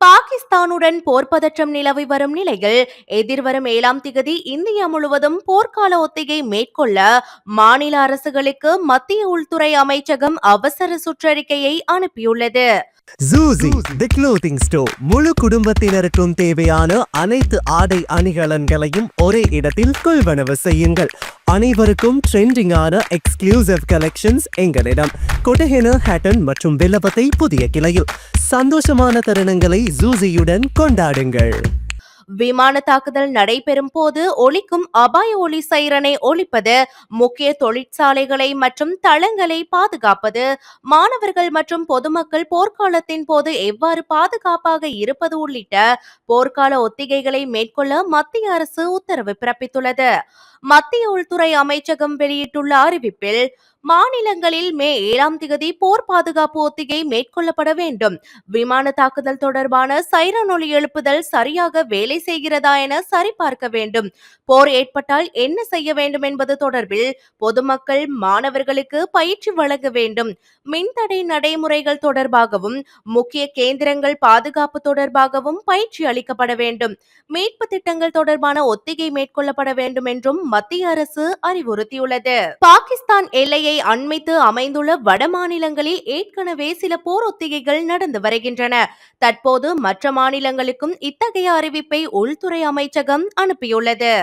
பாகிஸ்தானுடன் போர் பதற்றம் நிலவி வரும் நிலையில் எதிர்வரும் ஏழாம் திகதி இந்தியா முழுவதும் போர்க்கால ஒத்திகை மேற்கொள்ள மாநில அரசுகளுக்கு மத்திய உள்துறை அமைச்சகம் அவசர சுற்றறிக்கையை அனுப்பியுள்ளது. ஜூசி தி க்ளோத்திங் ஸ்டோர் முழு குடும்பத்தினருக்கும் தேவையான அனைத்து ஆடை அணிகலன்களையும் ஒரே இடத்தில் கொள்வனவு செய்யுங்கள். அனைவருக்கும் ட்ரெண்டிங்கான எக்ஸ்க்ளூசிவ் கலெக்ஷன்ஸ் எங்களிடம். கொட்டஹென ஹேட்டன் மற்றும் வில்லபத்தை புதிய கிளையில். சந்தோஷமான தருணங்களை ஜூசியுடன் கொண்டாடுங்கள். விமான தாக்குதல் நடைபெறும் போது ஒலிக்கும் அபாய ஒளி சைரனை ஒழிப்பது முக்கிய தொழிற்சாலைகளை மற்றும் தளங்களை பாதுகாப்பது மாணவர்கள் மற்றும் பொதுமக்கள் போர்க்காலத்தின் போது எவ்வாறு பாதுகாப்பாக இருப்பது உள்ளிட்ட போர்க்கால ஒத்திகைகளை மேற்கொள்ள மத்திய அரசு உத்தரவு பிறப்பித்துள்ளது. மத்திய உள்துறை அமைச்சகம் வெளியிட்டுள்ள அறிவிப்பில் மாநிலங்களில் மே ஏழாம் திகதி போர் பாதுகாப்பு ஒத்திகை மேற்கொள்ளப்பட வேண்டும். விமான தாக்குதல் தொடர்பான சைரன் ஒலி எழுப்புதல் சரியாக வேலை செய்கிறதா என சரிபார்க்க வேண்டும். போர் ஏற்பட்டால் என்ன செய்ய வேண்டும் என்பது தொடர்பில் பொதுமக்கள் மாணவர்களுக்கு பயிற்சி வழங்க வேண்டும். மின்தடை நடைமுறைகள் தொடர்பாகவும் முக்கிய கேந்திரங்கள் பாதுகாப்பு தொடர்பாகவும் பயிற்சி அளிக்கப்பட வேண்டும். மீட்பு திட்டங்கள் தொடர்பான ஒத்திகை மேற்கொள்ளப்பட வேண்டும் என்றும் மத்திய அரசு அறிவுறுத்தியுள்ளது. பாகிஸ்தான் எல்லையை அண்மித்து அமைந்துள்ள வட மாநிலங்களில் ஏற்கனவே சில போர் ஒத்திகைகள் நடந்து வருகின்றன. தற்போது மற்ற மாநிலங்களுக்கும் இத்தகைய அறிவிப்பை உள்துறை அமைச்சகம் அனுப்பியுள்ளது.